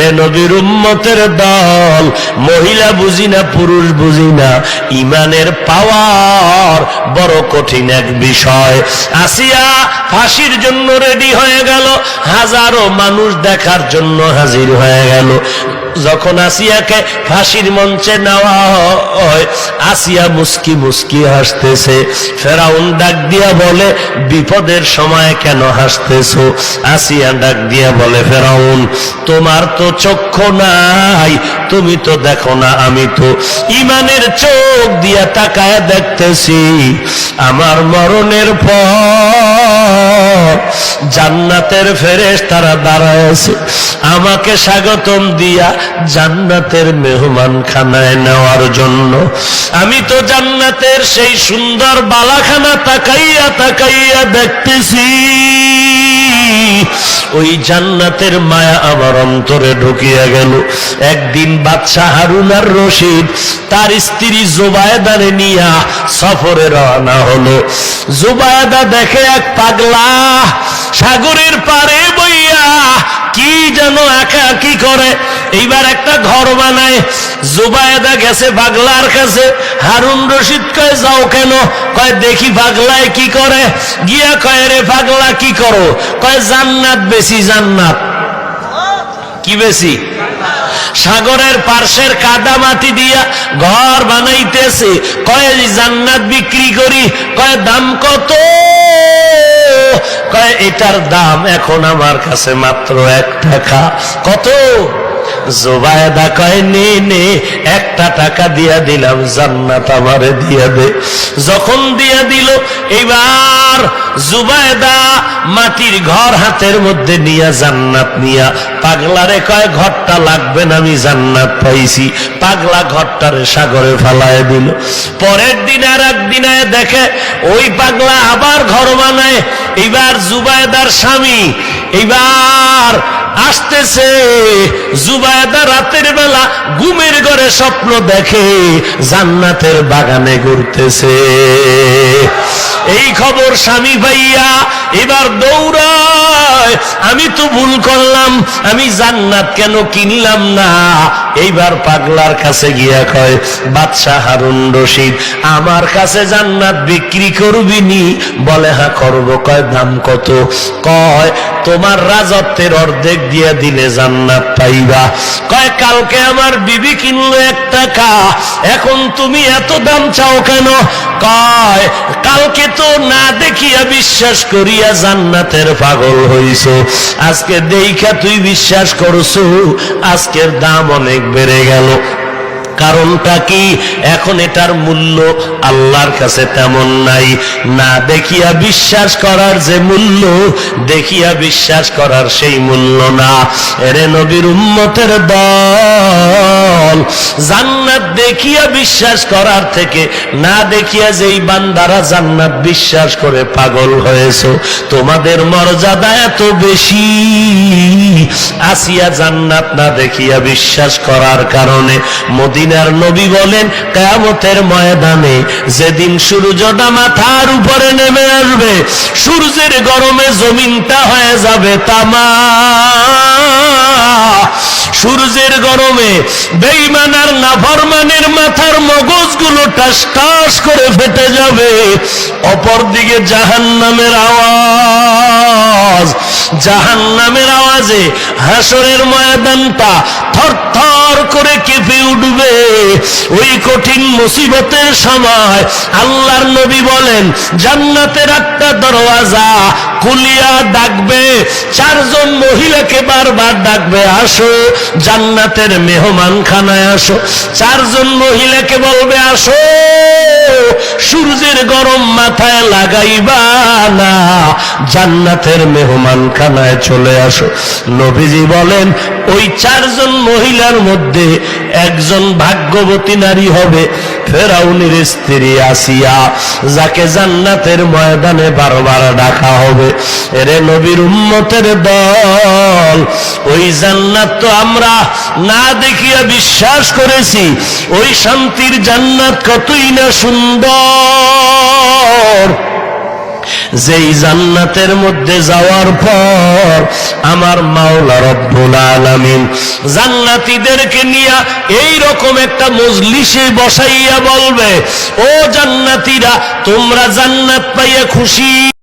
এরে নবীর উম্মতের দল, মহিলা বুঝি না, পুরুষ বুঝি না, ইমানের পাওয়ার বড় কঠিন এক বিষয়। আসিয়া ফাঁসির জন্য রেডি হয়ে গেল, হাজারো মানুষ দেখার জন্য হাজির হয়ে গেল। যখন আসিয়াকে ফাঁসির মঞ্চে নেওয়া হয়, আসিয়া মুস্কি মুস্কি হাসতেছে। ফেরাউন ডাক দিয়া বলে, বিপদের সময় কেন হাসতেছ? আসিয়া ডাক দিয়া বলে, ফেরাউন, তোমার তো চক্ষু নাই তুমি তো দেখো না, আমি তো ইমানের চোখ দিয়া তাকায় দেখতেছি। আমার মরণের পর জান্নাতের ফেরেশ তারা দাঁড়ায় আমাকে স্বাগতম দিয়া জান্নাতের মেহমান খানায় নেওয়ার জন্য। আমি তো জান্নাতের সেই সুন্দর বালাখানা তাকাইয়া তাকাইয়া দেখতেছি। ওই জান্নাতের মায়া আমার অন্তরে ঢুকিয়া গেল। একদিন বাদশাহ হারুন আর রশিদ তার স্ত্রী জোবায়দারে নিয়া সফরে রওনা হলো। জোবায়দা দেখে এক পাগলা সাগরের পারে বইয়া কি যেন একা কি করে? এইবার একটা ঘর বানায়। জুবায়দা গেছে পাগলার কাছে। হারুন রশিদ কয়, যাও কেন? কয়, দেখি পাগলায় কি করে। গিয়া কয় রে পাগলা কি করো? কয়, জান্নাত বেশি, জান্নাত। কি বেশি? সাগরের পার্শ্বের কাদা মাটি দিয়া ঘর বানাইতেছে। কয়, জান্নাত বিক্রি করি। কয়, দাম কত? এটার দাম এখন আমার কাছে মাত্র এক টাকা। কত? জোবায়দা কয়, নে নে, একটা টাকা দিয়া দিলাম, জান্নাত আমারে দিয়া দে। যখন দিয়া দিল, এইবার জুবায়দা মাটির ঘর হাতের মধ্যে নিয়া জান্নাত নিয়া, পাগলারে কয়, ঘরটা লাগবে না, আমি জান্নাত পাইছি। পাগলা ঘরটারে সাগরে ফালায় দিল। পরের দিন আর একদিন দেখে, ওই পাগলা আবার ঘর বানায়। এইবার জুবায়দার স্বামী, এইবার আসতেছে। জুবায়দা রাতের বেলা ঘুমের ঘরে স্বপ্ন দেখে, জান্নাতের বাগানে ঘুরতেছে। এই খবর স্বামী ভাইয়া, এবার দৌড়ায় আমি তো ভুল করলাম, আমি জান্নাত কেন কিনলাম না? এইবার পাগলার কাছে গিয়া কয়, বাদশাহ হারুন রশিদ, আমার কাছে জান্নাত বিক্রি করবি নি? বলে হ্যাঁ করব। কয়, দাম কত? কয়, তোমার রাজত্বের অর্ধেক দিয়ে দিলে জান্নাত পাইবা। কয়, কালকে আমার বিবি কিনলো এক টাকা, এখন তুমি এত দাম চাও কেন? কয়, কালকে তো না দেখিয়া বিশ্বাস করিয়া জান্নাতের পাগল হইছ। আজকে দেখা তুই বিশ্বাস করছ আজকের দাম অনেক বেড়ে গেল। কারণটা কি? এখন এটার মূল্য আল্লাহর কাছে তেমন নাই। না দেখিয়া বিশ্বাস করার যে মূল্য, দেখিয়া বিশ্বাস করার সেই মূল্য না। এরে নবীর উম্মতের দল, জান্নাত দেখিয়া বিশ্বাস করার থেকে, না দেখিয়া যেই বান্দারা জান্নাত বিশ্বাস করে পাগল হয়েছ, তোমাদের মর্যাদা এত বেশি। আসিয়া জান্নাত না দেখিয়া বিশ্বাস করার কারণে মদিনার নবী বলেন, কেয়ামতের ময়দানে যেদিন সূর্যটা মাথার উপরে নেমে আসবে, সূর্যের গরমে জমিনটা হয়ে যাবে তামা। সূর্যের গরমে বেইমান আর নাফরমানের মাথার মগজগুলো টাস টাস করে ফেটে যাবে। অপরদিকে জাহান নামের আওয়াজ জাহান নামের আওয়াজে হাসরের ময়দানটা থর থর ওই কঠিন মুসিবতের সময় আল্লাহর নবী বলেন, জান্নাতের একটা দরওয়াজা কুলিয়া ডাকবে, চারজন মহিলাকে বারবার ডাকবে, আসো জান্নাতের মেহমান খানায় আসো। চারজন মহিলাকে বলবে, আসো গরম মাথায় লাগাইবা না, জান্নাতের মেহমান খানায় চলে আসো। নবীজি বলেন, ওই চারজন মহিলার মধ্যে একজন ভাগ্যবতী নারী হবে, ফেরাউনের স্ত্রী আসিয়া, যাকে জান্নাতের ময়দানে বারবার ডাকা হবে। এরে নবীর উম্মতের দল, ওই জান্নাত তো আমরা না দেখিয়া বিশ্বাস করেছি, ওই শান্তির জান্নাত কতই না সুন্দর। যেই জান্নাতের মধ্যে যাওয়ার পর, আমার মাওলা রব্বুল আলামিন জান্নাতীদেরকে নিয়ে এই রকম একটা মজলিসে বসাইয়া বলবে, ও জান্নাতীরা, তোমরা জান্নাত পাইয়া খুশি